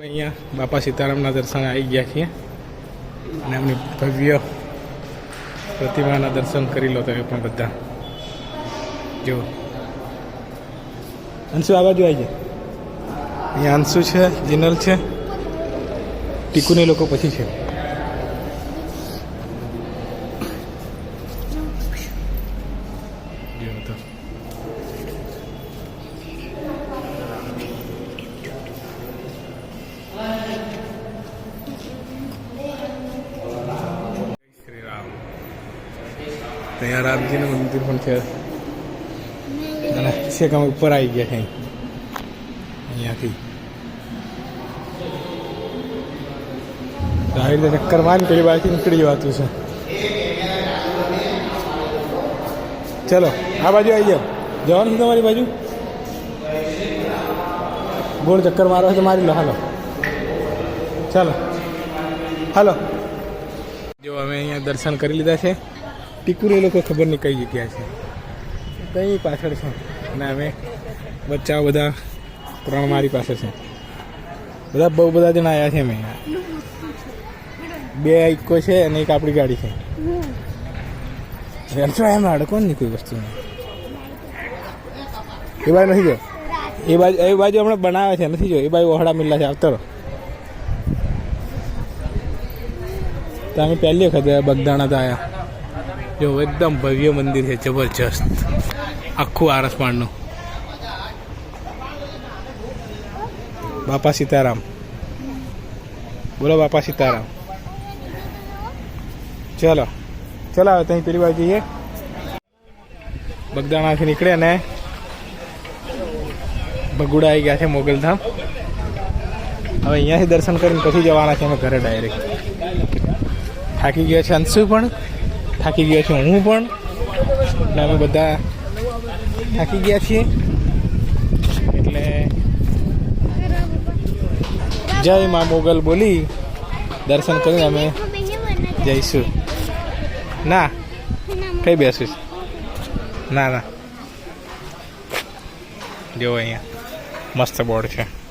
અહીંયા બાપા સીતારામના દર્શન આવી ગયા છીએ. અને એમની ભવ્ય પ્રતિમાના દર્શન કરી લો તમે પણ બધા. જો. અંશુ, આ બાજુ આવી જાય અહીંયા અંશુ છે, જિનલ છે. ટીકુને લોકો પછી છે. જો, તો. અહીંયા રામજીનું મંદિર પણ છે. અને છેક અમે ઉપર આવી ગયા છે અહીંયાથી. આવી રીતે ચક્કર મારી પેલી બાજુથી નીકળી જવાતું છે. ચલો, આ બાજુ આવી જાઓ. જવાનું તમારી બાજુ? ગોળ ચક્કર મારો છે મારી લો, હાલો. ચાલો. હાલો. જો, અમે અહીંયા દર્શન કરી લીધા છે. ટીકુને લોકો ખબર નહીં કઈ જગ્યા છે. કઈ પાછળ છે? અને અમે બચ્ચાઓ બધા ત્રણ મારી પાસે છે. બધા બહુ બધા જણા આવ્યા છે અમે બે ઇકો છે અને એક આપણી ગાડી છે. રેલચો એમ અડકો નહીં કોઈ વસ્તુ એ બાજુ નથી જો એ બાજુ એ બાજુ હમણાં બનાવે છે, નથી જો એ બાજુ ઓહડા મિલ્લા છે આવતરો તો અમે પહેલી વખત બગદાણા તો આવ્યા જો એકદમ ભવ્ય મંદિર છે, જબરજસ્ત. આખું આરસમાળનું બાપા સીતારામ. બોલો બાપા સીતારામ. ચલો. ચલો, હવે ત્યાં પેલી બાજુ જઈએ. બગદાણાથી નીકળે ને. ભગુડા આવી ગયા છે મોગલધામ. હવે અહીંયાથી દર્શન કરીને પછી જવાના છે અમે ઘરે ડાયરેક્ટ. થાકી ગયા છે અંશુ પણ. થાકી ગયા છે. હું પણ. અને અમે બધા થાકી ગયા છીએ. એટલે જય મા મોગલ બોલી. દર્શન કરીને અમે જઈશું. ના, કઈ બેસીશ? ના ના. જો અહીંયા મસ્ત બોર્ડ છે.